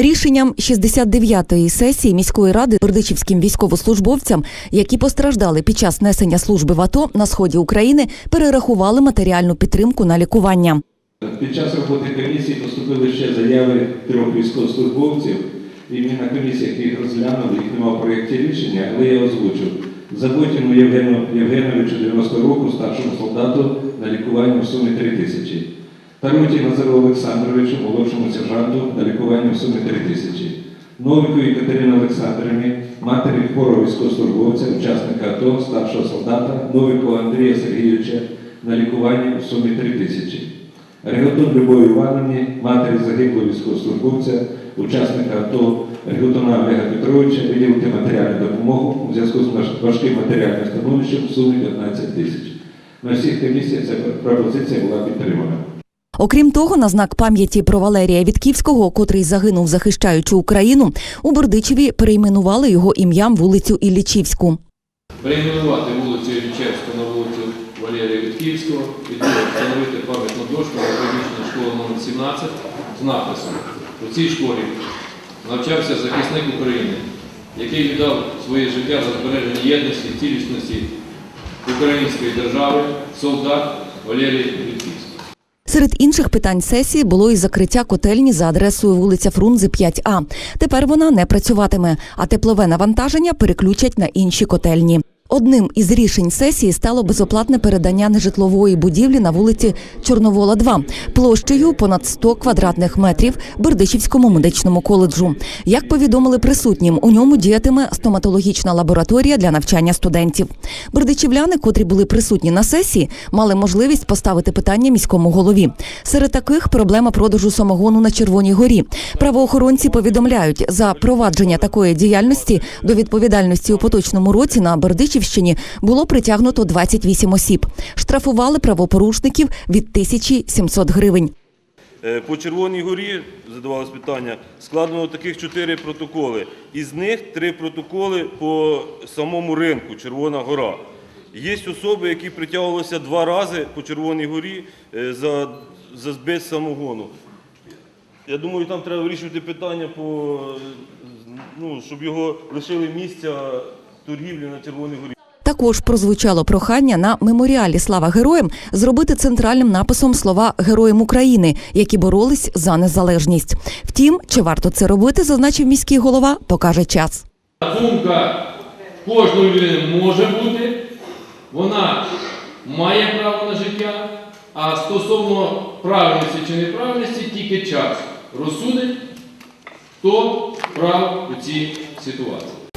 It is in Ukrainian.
Рішенням 69-ї сесії міської ради бердичівським військовослужбовцям, які постраждали під час несення служби в АТО на сході України, перерахували матеріальну підтримку на лікування. Під час роботи комісії поступили ще заяви трьох військовослужбовців, і ми на комісіях їх розглянули, їх немає в проєкті рішення, але я озвучу. Заботіну Євгену Євгеновичу 90 року, старшому солдату, на лікування в сумі 3 тисячі. Таруті Назару Олександровичу, молодшому сержанту, на лікування в сумі 3 тисячі. Новикові Катерині Олександрівні, матері хворого військовослужбовця, учасника АТО, старшого солдата, Новикова Андрія Сергійовича на лікування в сумі 3 тисячі. Реготун Любові Івановні, матері загиблого військовослужбовця, учасника АТО Реготуна Олега Петровича виділити матеріальну допомогу у зв'язку з важким матеріальним становищем в сумі 15 тисяч. На всіх комісіях ця пропозиція була підтримана. Окрім того, на знак пам'яті про Валерія Вітківського, котрий загинув, захищаючи Україну, у Бердичеві перейменували його ім'ям вулицю Іллічівську. перейменувати вулицю Іллічевську на вулицю Валерія Вітківського, і встановити пам'ятну дошку на приміщенні школи номер 17 з написом. У цій школі навчався захисник України, який віддав своє життя за збереження єдності, цілісності української держави, солдат Валерій Вітківський. Серед інших питань сесії було і закриття котельні за адресою вулиця Фрунзе 5А. Тепер вона не працюватиме, а теплове навантаження переключать на інші котельні. Одним із рішень сесії стало безоплатне передання нежитлової будівлі на вулиці Чорновола 2 площею понад 100 квадратних метрів Бердичівському медичному коледжу. Як повідомили присутнім, у ньому діятиме стоматологічна лабораторія для навчання студентів. Бердичівляни, котрі були присутні на сесії, мали можливість поставити питання міському голові. Серед таких проблема продажу самогону на Червоній горі. Правоохоронці повідомляють, за провадження такої діяльності до відповідальності у поточному році на Бердичівщині було притягнуто 28 осіб. Штрафували правопорушників від 1700 гривень. Е, По Червоній горі задавалось питання. Складено таких чотири протоколи. Із них три протоколи по самому ринку Червона гора. Є особи, які притягувалися два рази по Червоній горі е, за, за збит самогону. Я думаю, там треба вирішувати питання, по, е, ну, щоб його лишили місця торгівлі на Червоній горі. Також прозвучало прохання на меморіалі Слава героям зробити центральним написом слова Героям України, які боролись за незалежність. Втім, чи варто це робити, зазначив міський голова, покаже час. Думка кожної людини може бути, вона має право на життя, а стосовно правильності чи неправильності тільки час розсудить, хто прав у цій ситуації.